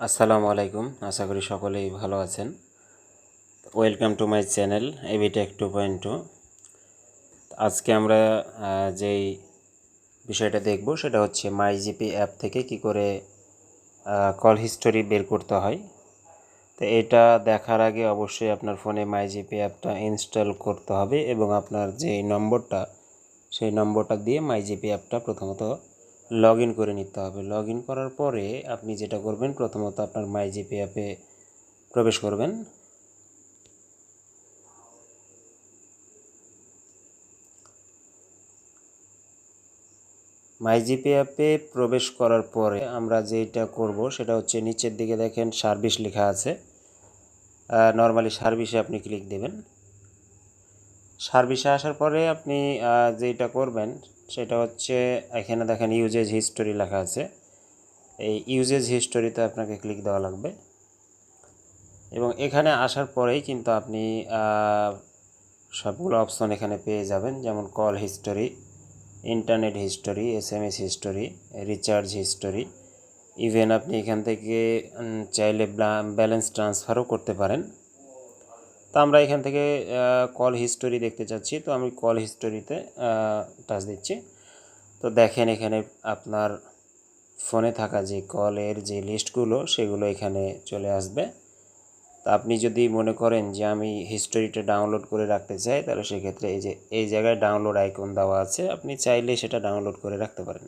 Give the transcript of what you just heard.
আসসালামু আলাইকুম। আশা করি সকলেই ভালো আছেন। Welcome to my channel Abtech two point two আজকে আমরা যেই বিষয়টা দেখব সেটা হচ্ছে মাই জিপি অ্যাপ থেকে কি করে কল হিস্টোরি বের করতে হয়। তো এটা দেখার আগে অবশ্যই আপনার ফোনে মাই জিপি অ্যাপটা ইনস্টল করতে হবে এবং আপনার যে নম্বরটা, সেই নম্বরটা দিয়ে মাই জিপি অ্যাপটা প্রথমত লগ ইন করে নিতে হবে। লগ ইন করার পরে আপনি যেটা করবেন, প্রথমত আপনার মাই জিপি অ্যাপে প্রবেশ করবেন। মাই জিপি অ্যাপে প্রবেশ করার পরে আমরা যেটা করব, সেটা হচ্ছে নিচের দিকে দেখেন সার্ভিস লেখা আছে। নর্মালি সার্ভিসে আপনি ক্লিক দেবেন। সার্ভিসে আসার পরে আপনি যেটা করবেন, সেটা হচ্ছে, এখানে দেখেন ইউজেজ হিস্টোরি লেখা আছে। এই ইউজেজ হিস্টোরিতে আপনাকে ক্লিক দেওয়া লাগবে। এবং এখানে আসার পরেই কিন্তু আপনি সবগুলো অপশন এখানে পেয়ে যাবেন, যেমন call history internet history S M S history recharge history even আপনি এখান থেকে চাইলে ব্যালেন্স ট্রান্সফারও করতে পারেন। তো আমরা এখান থেকে কল হিস্টোরি দেখতে চাচ্ছি। তো আমি কল হিস্টোরিতে টাচ দিচ্ছি। তো দেখেন এখানে আপনার ফোনে থাকা যে কলের যে লিস্টগুলো সেগুলো এখানে চলে আসবে। তা আপনি যদি মনে করেন যে আমি হিস্টোরিটা ডাউনলোড করে রাখতে চাই, তাহলে সেক্ষেত্রে এই যে, এই জায়গায় ডাউনলোড আইকন দেওয়া আছে, আপনি চাইলে সেটা ডাউনলোড করে রাখতে পারেন।